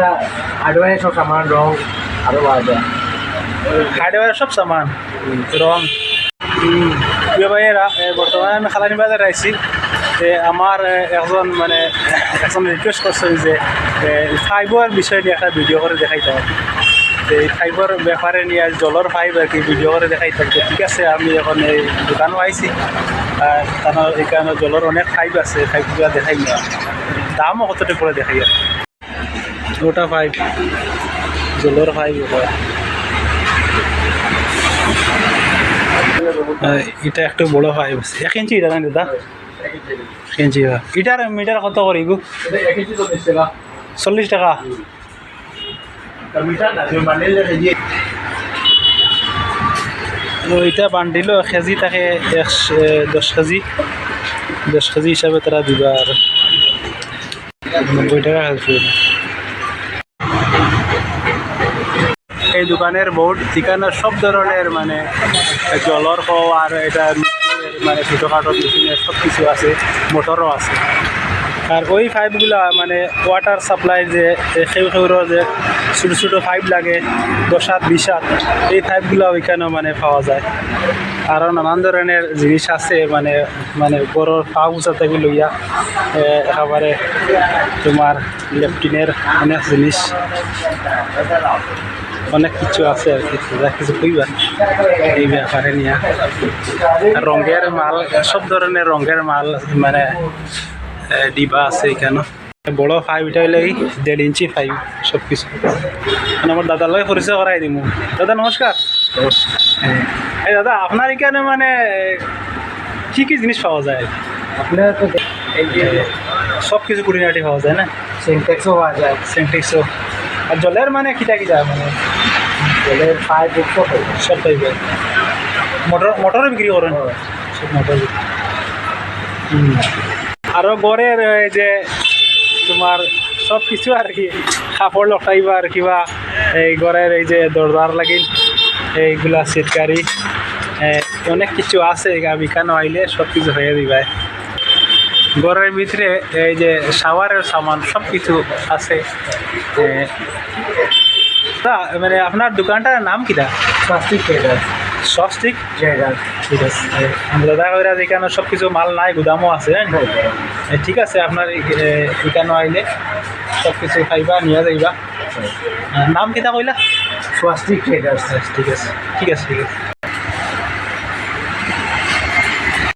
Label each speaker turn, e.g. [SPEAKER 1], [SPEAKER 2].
[SPEAKER 1] এটা হার্ডওয়্যার সব সামান রং আরও যায়
[SPEAKER 2] হার্ডওয়্যার সব সামান রং প্রিয় ভাইয়েরা বর্তমানে আমি খালানি বাজারে আইছি আমার একজন মানে একজন রিকোয়েস্ট করছে যে ফাইবার বিষয় নিয়ে একটা ভিডিও করে হবে তো এই ফাইবার ব্যাপারে নিয়ে জলের ফাইভ আর কি ভিডিও করে দেখাইতে হবে ঠিক আছে, আমি এখন এই দোকানও আইছি কারণ এখানে জলের অনেক ফাইভ আছে ফাইভগুলো দেখাই না দামও কতটা করে দেখাই আর ওটা ফাইভ জলের ফাইভ আহ, এটা একটু বড় হয় এক ইঞ্চি এটা না দাদা? এক ইঞ্চি এটার মিটার কত করি গো
[SPEAKER 1] এটা এক কেজি চল্লিশ টাকা না বান্ডেল কেজি
[SPEAKER 2] এটা থাকে এক দশ কেজি। দশ কেজি হিসাবে তারা দিবা আর। নব্বই টাকা খাইছে এই দোকানের বোর্ড ঠিকানা সব ধরনের মানে জলর হও আর এটা মানে ছোটোখাটো মেশিনের সব কিছু আছে মোটরও আছে। আর ওই পাইপগুলা মানে ওয়াটার সাপ্লাই যে সেউ সেউর যে ছোটো ছোটো পাইপ লাগে দশ হাত বিশ হাত এই পাইপগুলো ওইখানেও মানে পাওয়া যায়। আরও নানান ধরনের জিনিস আছে মানে মানে গরুর পা উঁচা লইয়া একেবারে তোমার লেফটিনের অনেক জিনিস অনেক কিছু আছে আর কি যা কিছু কইবা এই ব্যাপারে নিয়ে। রঙের মাল সব ধরনের রঙের মাল মানে ডিবা আছে এখানে। বড় ফাইভ এটা হইলে এই দেড় ইঞ্চি ফাইভ সব কিছু মানে আমার দাদার লগে পরিচয় করাই দিম। দাদা নমস্কার। এই দাদা আপনার এখানে মানে কি কি জিনিস পাওয়া যায়?
[SPEAKER 1] আপনার তো এই যে
[SPEAKER 2] সব কিছু কুড়িনাটি পাওয়া যায় না?
[SPEAKER 1] সিনটেক্সও পাওয়া যায়।
[SPEAKER 2] সেন্টিক্সও আর জলের মানে কিটা কিটা মানে
[SPEAKER 1] জলের পাইপ
[SPEAKER 2] সব টাইপের মোটর মোটরও বিক্রি করেন? সব মোটর। আরও গড়ের এই যে তোমার সব কিছু আর কি কাপড় লটাইবার কিবা এই গড়ের এই যে দরজার লাগিল এইগুলা সিটকারি অনেক কিছু আছে বিকানো আইলে সব কিছু হয়ে দিবাই ঘরের ভিতরে এই যে শাওয়ারের সামান সব কিছু আছে মানে আপনার দোকানটার নাম কিটা
[SPEAKER 1] প্লাস্টিক ট্রেডার
[SPEAKER 2] সস্টিক
[SPEAKER 1] ট্রেডার
[SPEAKER 2] ঠিক আছে। দাদা কইরা যেখানে সব কিছু মাল নাই গুদামও আছে হ্যাঁ? ঠিক আছে আপনার এখানে আইলে সব কিছু খাইবা নিয়ে যাইবা। নাম কিটা কইলা?
[SPEAKER 1] ট্রেডার্স।
[SPEAKER 2] ঠিক আছে ঠিক আছে ঠিক আছে।